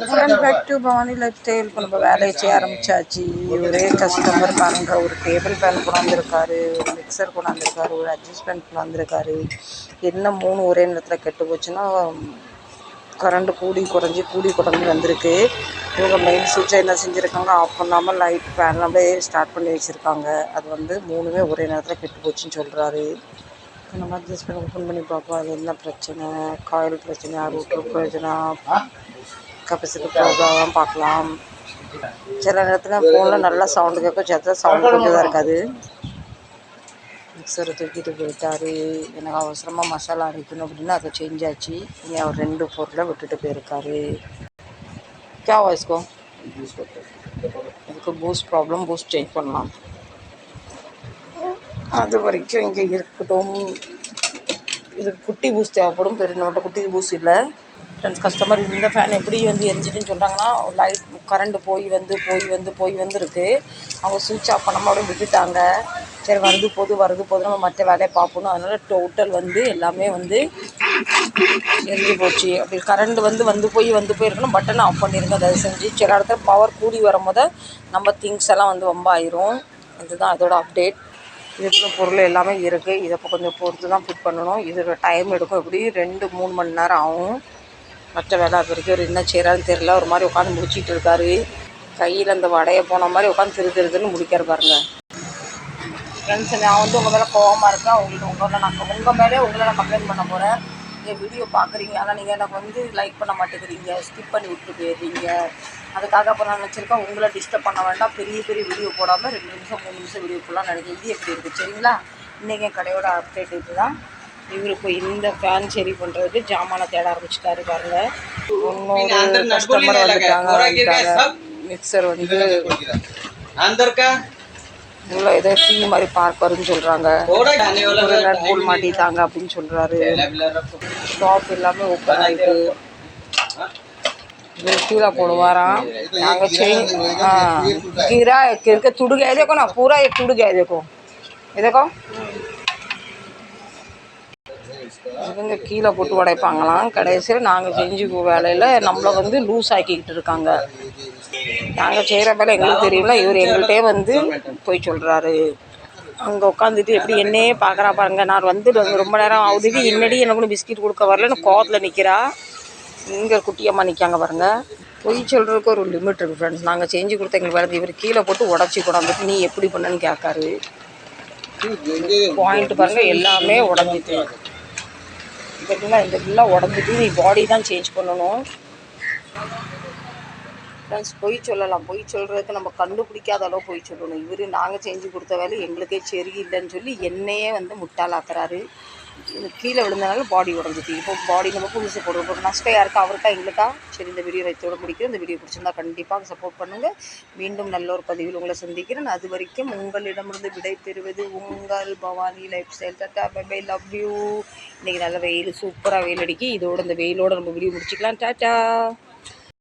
Welcome back to Bhavani lifestyle இப்போ நம்ம வேலையை செய்ய ஆரம்பிச்சாச்சு. ஒரே கஸ்டமர் பாருங்க ஒரு டேபிள் ஃபேன் கொண்டாந்துருக்காரு ஒரு மிக்சர் கொண்டாந்துருக்காரு ஒரு அட்ஜஸ்ட்மெண்ட் கொண்டாந்துருக்காரு. என்ன மூணு ஒரே நேரத்தில் கெட்டு போச்சுன்னா கரண்ட் கூடி குறைஞ்சி கூடி குறைஞ்சி வந்திருக்கு. இவங்க மெயின் சுவிட்சை என்ன செஞ்சுருக்காங்க ஆஃப் பண்ணாமல் லைட் ஃபேன் அப்படியே ஸ்டார்ட் பண்ணி வச்சுருக்காங்க. அது வந்து மூணுமே ஒரே நேரத்தில் கெட்டு போச்சுன்னு சொல்கிறாரு நம்ம அட்ஜஸ்ட் பண்ணி ஓப்பன் பண்ணி பார்ப்போம். அது என்ன பிரச்சனை? காயில் பிரச்சனை ரூட்டர் பிரச்சனை. கபசுக்கு ப்ரோக்ராம் பார்க்கலாம். சில நேரத்தில் ஃபோனில் நல்லா சவுண்டு கேட்கும் சில சவுண்டு கொண்டு தான் இருக்காது. மிக்சரை தூக்கிட்டு போயிட்டார். எனக்கு அவசரமாக மசாலா அரைக்கணும் அப்படின்னா அதை சேஞ்ச் ஆச்சு. இனி அவர் ரெண்டு பொருளை விட்டுட்டு போயிருக்காரு. கே வாய்ஸ்கோ இதுக்கு பூஸ்ட் ப்ராப்ளம் பூஸ்ட் சேஞ்ச் பண்ணலாம். அது வரைக்கும் இங்கே இருக்கட்டும். இதுக்கு குட்டி பூஸ்ட் தேவைப்படும். பெரிய நம்மகிட்ட குட்டி பூஸ்ட் இல்லை. ஃப்ரெண்ட்ஸ் கஸ்டமர் இந்த ஃபேன் எப்படி வந்து எரிஞ்சிட்டுன்னு சொல்கிறாங்கன்னா லைட் கரண்ட்டு போய் வந்து போய் வந்து போய் வந்துருக்கு. அவங்க சுவிட்ச் ஆஃப் பண்ணாமல் விட்டுட்டாங்க. சரி வருது போது வருது போது நம்ம மற்ற வேலையை பார்ப்போம் அதனால் டோட்டல் வந்து எல்லாமே வந்து எரிஞ்சு போச்சு. அப்படி கரண்ட் வந்து வந்து போய் வந்து போய் இருக்கணும். பட்டனை ஆஃப் பண்ணியிருக்கோம் தயவு செஞ்சு. சில இடத்துல பவர் கூடி வரும்போது நம்ம திங்ஸ் எல்லாம் வந்து ரொம்ப ஆயிரும். இதுதான் அதோட அப்டேட் இதுக்குள்ள பொருள் எல்லாமே இருக்குது இதை இப்போ கொஞ்சம் பொறுத்து தான் ஃபிட் பண்ணணும். இதோட டைம் எடுக்கும். எப்படி ரெண்டு மூணு மணி நேரம் ஆகும். மற்ற வேலை அது வரைக்கும் அவர் என்ன செய்கிறாருன்னு தெரியல. ஒரு மாதிரி உட்காந்து முடிச்சிட்டு இருக்காரு. கையில் அந்த வடையை போன மாதிரி உட்காந்து திரு திருதுன்னு முடிக்கிற பாருங்க. ஃப்ரெண்ட்ஸ் நான் வந்து உங்கள் மேலே கோவமாக இருக்கேன். உங்களுக்கு உங்களை நான் உங்கள் மேலே உங்களை நான் கம்ப்ளைண்ட் பண்ண போகிறேன் நீங்கள் வீடியோ பார்க்குறீங்க. ஆனால் நீங்கள் எனக்கு வந்து லைக் பண்ண மாட்டேங்கிறீங்க. ஸ்கிப் பண்ணி விட்டு போயிடுறீங்க. அதுக்காக இப்போ நான் நினச்சிருக்கேன் உங்களை டிஸ்டர்ப் பண்ண வேண்டாம். பெரிய பெரிய வீடியோ போடாமல் ரெண்டு நிமிஷம் மூணு நிமிஷம் வீடியோ போடலாம் நினைக்கிறேன் இது எப்படி இருக்குது சரிங்களா? இன்றைக்கி என் கடையோட அப்டேட் இது தான் இவர் இப்போ இந்த ஃபேன் சரி பண்ணுறதுக்கு ஜாமானை தேட ஆரம்பிச்சிட்டாரு பாருங்க இன்னொரு கஸ்டமர் வந்துட்டாங்க வந்துட்டாங்க மிக்சர் வந்து अंदर का உள்ள ஏதோ டீ மாதிரி பார்ப்பருன்னு சொல்கிறாங்க थोड़ा जाने वाला ஒரு நட் போல் மாட்டிட்டாங்க அப்படின்னு சொல்கிறாரு ஷாப் எல்லாமே ஓப்பன் ஆயிட்டு இது கீழே போடுவாராம் நாங்கள் சேஞ்ச் हाँ गिरा है गिर के टूट गया है, देखो ना पूरा ये टूट गया है, देखो ये देखो இவங்க கீழே போட்டு உடைப்பாங்களாம். கடைசியில் நாங்கள் செஞ்சு வேலையில் நம்மளை வந்து லூஸ் ஆக்கிக்கிட்டு இருக்காங்க. நாங்கள் செய்கிற வேலை எங்களுக்கு தெரியல இவர் எங்கள்கிட்டே வந்து போய் சொல்கிறாரு அங்கே உட்காந்துட்டு எப்படி என்னையே பார்க்குறா பாருங்க. நான் வந்து ரொம்ப- ரொம்ப நேரம் ஆகுது. இன்னடி எனக்கு ஒன்றும் பிஸ்கட் கொடுக்க வரலன்னு கோவத்தில் நிற்கிறா இங்கே குட்டியம்மா நிற்காங்க பாருங்கள் பொய் சொல்கிறதுக்கு ஒரு லிமிட் இருக்குது ஃப்ரெண்ட்ஸ் நாங்கள் செஞ்சு கொடுத்த எங்களுக்கு வேலை இவர் கீழே போட்டு உடச்சி கொண்டாந்துட்டு நீ எப்படி பண்ணுன்னு கேட்காரு. பாயிண்ட் பாருங்கள் எல்லாமே உடஞ்சிட்டு. இதெல்லாம் இந்த ஃபுல்லாக உடஞ்சிட்டு நீ பாடி தான் சேஞ்ச் பண்ணணும். ஃப்ரெண்ட்ஸ் பொய் சொல்லலாம். பொய் சொல்கிறதுக்கு நம்ம கண்டுபிடிக்காத அளவு பொய் சொல்லணும். இவர் நாங்கள் செஞ்சு கொடுத்த வேலை எங்களுக்கே சரி இல்லைன்னு சொல்லி என்னையே வந்து முட்டாளாக்குறாரு. கீழே விழுந்தனால பாடி உடஞ்சிச்சு. இப்போ பாடி நம்ம புதுசு போடுறோம். ஒரு நஷ்டம் யாருக்கா அவருக்கா எங்களுக்கா? சரி இந்த வீடியோ வைத்தோட முடிக்கிறேன் இந்த வீடியோ பிடிச்சிருந்தா கண்டிப்பாக சப்போர்ட் பண்ணுங்கள் மீண்டும் நல்ல ஒரு பதிவில் உங்களை சந்திக்கிறேன். அது வரைக்கும் உங்களிடமிருந்து விடை பெறுவது உங்கள் Bhavani lifestyle tata bye love you இன்றைக்கி நல்ல வெயில் சூப்பராக வெயில் அடிக்கி இதோட இந்த வெயிலோட நம்ம வீடியோ முடிச்சுக்கலாம். டாட்டா.